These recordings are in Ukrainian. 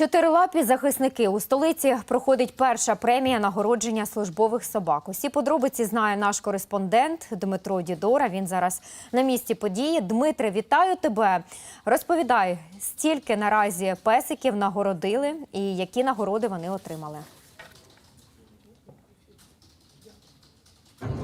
Чотирилапі захисники у столиці проходить перша премія нагородження службових собак. Усі подробиці знає наш кореспондент Дмитро Дідора. Він зараз на місці події. Дмитре, вітаю тебе. Розповідай, стільки наразі песиків нагородили і які нагороди вони отримали.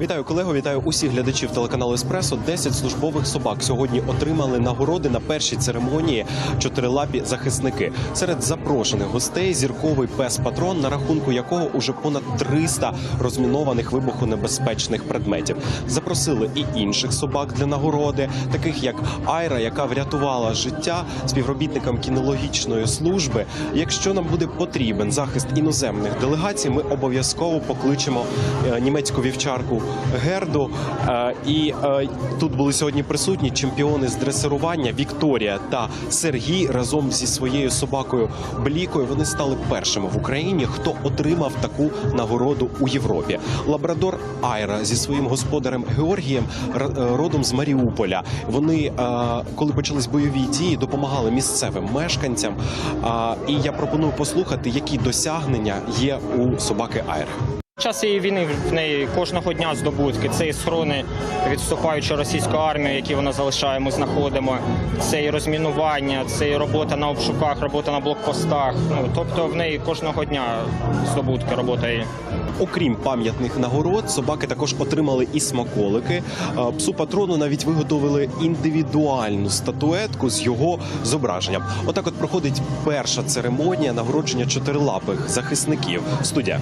Вітаю колего, вітаю усіх глядачів телеканалу Еспресо. 10 службових собак сьогодні отримали нагороди на першій церемонії чотирилапі захисники. Серед запрошених гостей зірковий пес-патрон, на рахунку якого уже понад 300 розмінованих вибухонебезпечних предметів. Запросили і інших собак для нагороди, таких як Айра, яка врятувала життя співробітникам кінологічної служби. Якщо нам буде потрібен захист іноземних делегацій, ми обов'язково покличемо е, німецьку вівчарку Герду. Е, І е, тут були сьогодні присутні чемпіони з дресирування Вікторія та Сергій разом зі своєю собакою Блікою. Вони стали першими в Україні, хто отримав таку нагороду у Європі. Лабрадор Айра зі своїм господарем Георгієм е, родом з Маріуполя. Вони, коли почались бойові дії, допомагали місцевим мешканцям. І я пропоную послухати, які досягнення є у собаки Айри. Час цієї війни в неї кожного дня здобутки. Це і схорони відступаючої російської армії, які вона залишає, ми знаходимо. Це і розмінування, це і робота на обшуках, робота на блокпостах. Ну тобто в неї кожного дня здобутки робота її. Окрім пам'ятних нагород, собаки також отримали і смаколики. Е, Псу патрону навіть виготовили індивідуальну статуетку з його зображенням. Отак, от проходить перша церемонія нагородження чотирилапих захисників. Студія.